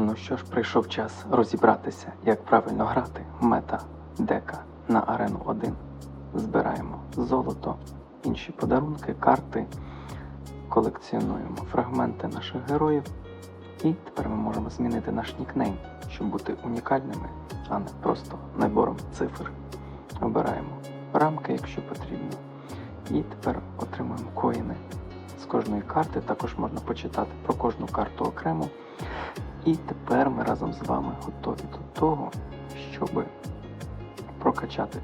Ну що ж, прийшов час розібратися, як правильно грати мета дека на арену 1. Збираємо золото, інші подарунки, карти, колекціонуємо фрагменти наших героїв. І тепер ми можемо змінити наш нікнейм, щоб бути унікальними, а не просто набором цифр. Обираємо рамки, якщо потрібно. І тепер отримуємо коїни з кожної карти. Також можна почитати про кожну карту окремо. І тепер ми разом з вами готові до того, щоб прокачати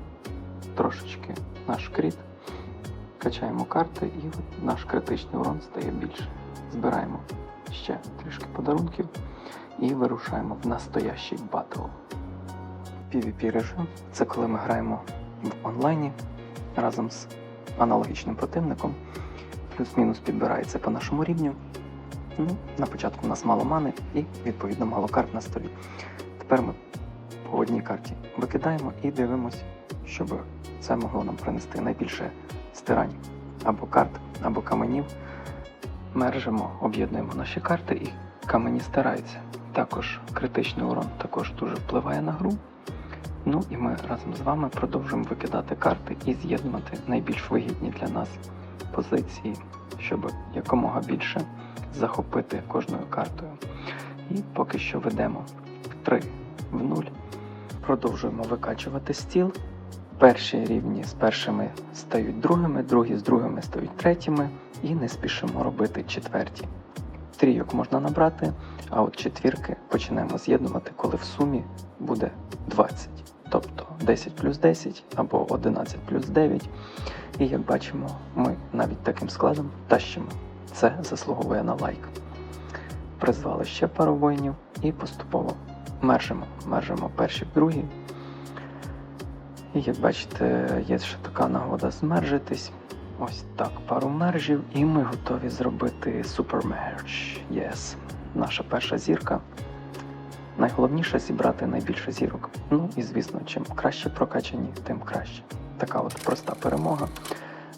трошечки наш кріт. Качаємо карти і наш критичний урон стає більше. Збираємо ще трішки подарунків і вирушаємо в настоящий батл. PvP режим це коли ми граємо в онлайні разом з аналогічним противником. Плюс-мінус підбирається по нашому рівню. Ну, на початку у нас мало мани і, відповідно, мало карт на столі. Тепер ми по одній карті викидаємо і дивимося, щоб це могло нам принести найбільше стирань або карт, або каменів. Мержимо, об'єднуємо наші карти і камені стираються. Також критичний урон також дуже впливає на гру. Ну і ми разом з вами продовжуємо викидати карти і з'єднувати найбільш вигідні для нас позиції, щоб якомога більше захопити кожною картою. І поки що ведемо 3 в 0. Продовжуємо викачувати стіл. Перші рівні з першими стають другими, другі з другими стають третіми, і не спішимо робити четверті. Трійок можна набрати, а от четвірки починаємо з'єднувати, коли в сумі буде 20. Тобто 10 плюс 10 або 11 плюс 9. І як бачимо, ми навіть таким складом тащимо. Це заслуговує на лайк. Призвали ще пару воїнів і поступово мержимо. Мержимо перші другі. І як бачите, є ще така нагода змержитись. Ось так, пару мержів, і ми готові зробити супермерч. Yes. Наша перша зірка. Найголовніше зібрати найбільше зірок. Ну і звісно, чим краще прокачані, тим краще. Така от проста перемога.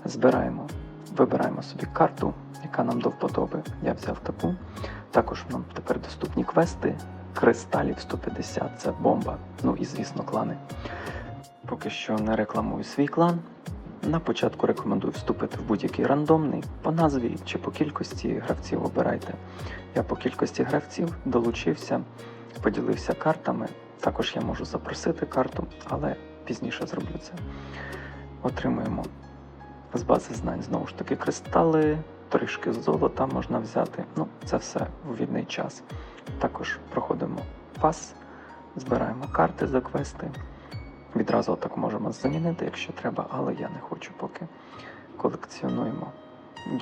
Збираємо, вибираємо собі карту, яка нам до вподоби. Я взяв таку. Також нам тепер доступні квести. Кристалів 150 це бомба. Ну і звісно, клани. Поки що не рекламую свій клан. На початку рекомендую вступити в будь-який рандомний по назві чи по кількості гравців обирайте. Я по кількості гравців долучився, поділився картами. Також я можу запросити карту, але пізніше зроблю це. Отримуємо з бази знань знову ж таки кристали, трішки золота можна взяти. Ну, це все в вільний час. Також проходимо пас, збираємо карти за квести. Відразу так можемо замінити, якщо треба, але я не хочу поки. Колекціонуємо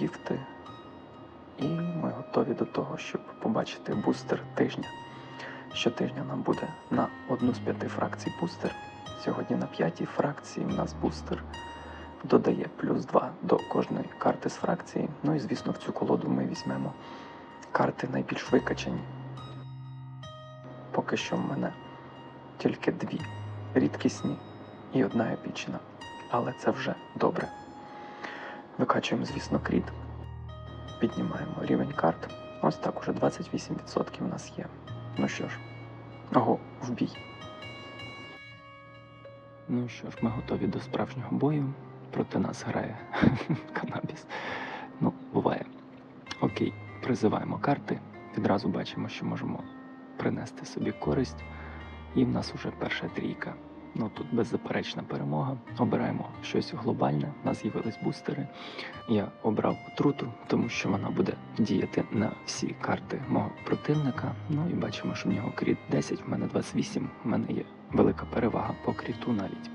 гіфти. І ми готові до того, щоб побачити бустер тижня. Щотижня нам буде на одну з п'яти фракцій бустер. Сьогодні на п'ятій фракції у нас бустер додає плюс 2 до кожної карти з фракції. Ну і звісно, в цю колоду ми візьмемо карти найбільш викачані. Поки що в мене тільки дві рідкісні і одна епічна. Але це вже добре. Викачуємо, звісно, кріт. Піднімаємо рівень карт. Ось так уже 28% у нас є. Ну що ж, ого, в бій. Ну що ж, ми готові до справжнього бою. Проти нас грає канабіс. Ну, буває. Окей, призиваємо карти. Відразу бачимо, що можемо принести собі користь. І в нас уже перша трійка. Ну тут беззаперечна перемога. Обираємо щось глобальне. У нас з'явились бустери. Я обрав отруту, тому що вона буде діяти на всі карти мого противника. Ну і бачимо, що в нього кріт 10, в мене 28. У мене є велика перевага по кріту навіть.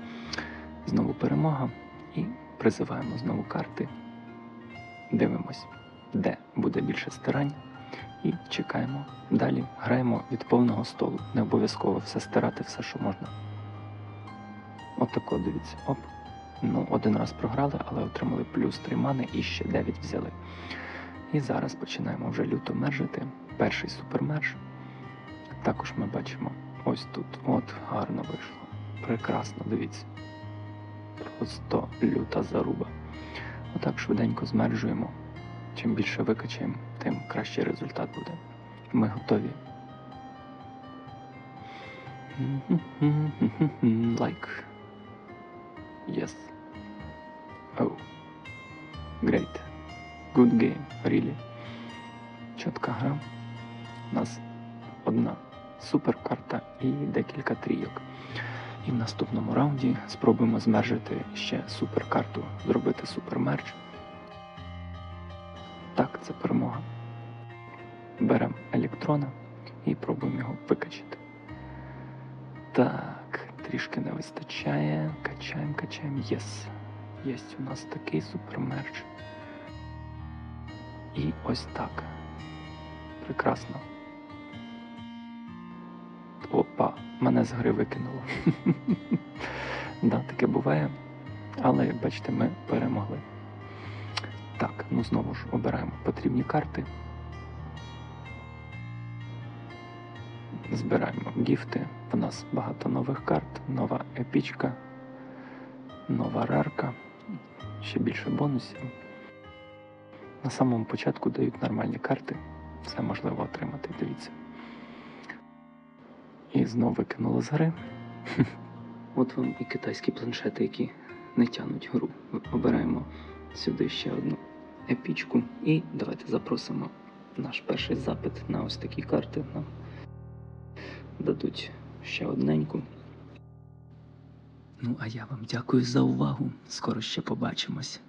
Знову перемога. І призиваємо знову карти. Дивимось, де буде більше стирань. І чекаємо. Далі граємо від повного столу. Не обов'язково все стирати, все, що можна. Отако дивіться. Оп. Ну, один раз програли, але отримали плюс 3 мани і ще 9 взяли. І зараз починаємо вже люто мержити. Перший супермерж. Також ми бачимо ось тут. От, гарно вийшло. Прекрасно, дивіться. Просто люта заруба. Отак швиденько змержуємо. Чим більше викачаємо, тим кращий результат буде. Ми готові Like. Yes. Oh. Great. Good game, really. Чітка гра. У нас одна суперкарта і декілька трійок. І в наступному раунді спробуємо змержити ще суперкарту, зробити супермерч. Так, це перемога. Беремо електрона і пробуємо його викачати. Так, трішки не вистачає. Качаємо, качаємо. Єс. Єсть у нас такий супермерч. І ось так. Прекрасно. Опа, мене з гри викинуло. да, таке буває. Але, як бачите, ми перемогли. Так, ну знову ж обираємо потрібні карти. Збираємо гіфти. У нас багато нових карт, нова епічка, нова рарка, ще більше бонусів. На самому початку дають нормальні карти. Все можливо отримати, дивіться. І знову викинуло з гри. От вам і китайські планшети, які не тянуть гру. Обираємо сюди ще одну епічку. І давайте запросимо наш перший запит на ось такі карти. Нам дадуть ще одненьку. Ну, а я вам дякую за увагу. Скоро ще побачимось.